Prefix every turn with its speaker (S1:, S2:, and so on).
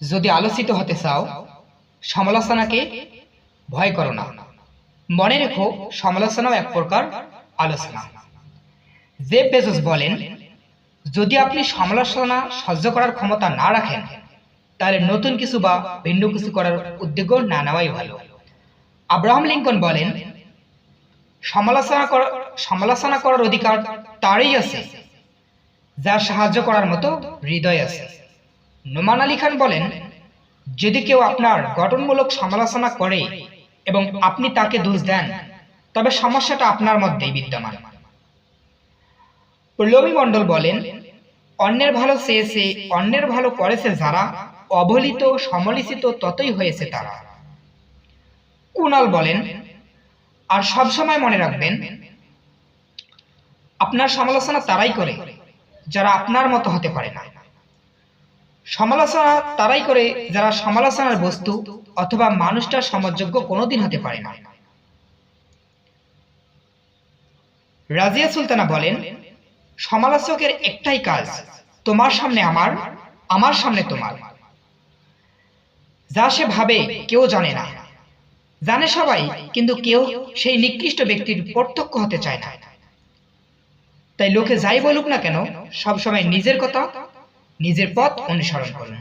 S1: যদি আলোচিত হতে চাও, সমালোচনাকে ভয় করো না। মনে রেখো, সমালোচনাও এক প্রকার আলোচনা। জেফ বেজোস বলেন, যদি আপনি সমালোচনা সহ্য করার ক্ষমতা না রাখেন, তাহলে নতুন কিছু বা ভিন্ন কিছু করার উদ্যোগ না নেওয়াই ভালো। আব্রাহাম লিঙ্কন বলেন, সমালোচনা সমালোচনা করার অধিকার তারই আছে, যার সাহায্য করার মতো হৃদয় আছে। নোমান আলী খান বলেন, যদি কেউ আপনার গঠনমূলক সমালোচনা করে এবং আপনি তাকে দোষ দেন, তবে সমস্যাটা আপনার মধ্যেই বিদ্যমান। পল্লবী মণ্ডল বলেন, অন্যের ভালো চেয়েছে, অন্যের ভালো করেছে যারা অবহেলিত, সমালোচিত, ততই হয়েছে তারা। কুণাল বলেন, আর সবসময় মনে রাখবেন, আপনার সমালোচনা তারাই করে, যারা আপনার মতো হতে পারে না। সমালোচনা তারাই করে যারা সমালোচনার বস্তু অথবা মানুষটার সমাজযোগ্য কোনোদিন হতে পারে না। রাজিয়া সুলতানা বলেন, সমালোচকের একটাই কাজ, তোমার সামনে আমার আমার সামনে তোমার। যা সে ভাবে কেউ জানে না। জানে সবাই, কিন্তু কেউ সেই নিকৃষ্ট ব্যক্তির প্রত্যক্ষ হতে চায় না। তাই লোকে যাই বলুক না কেন, সবসময় নিজের কথা নিজের পথ অনুসরণ করুন।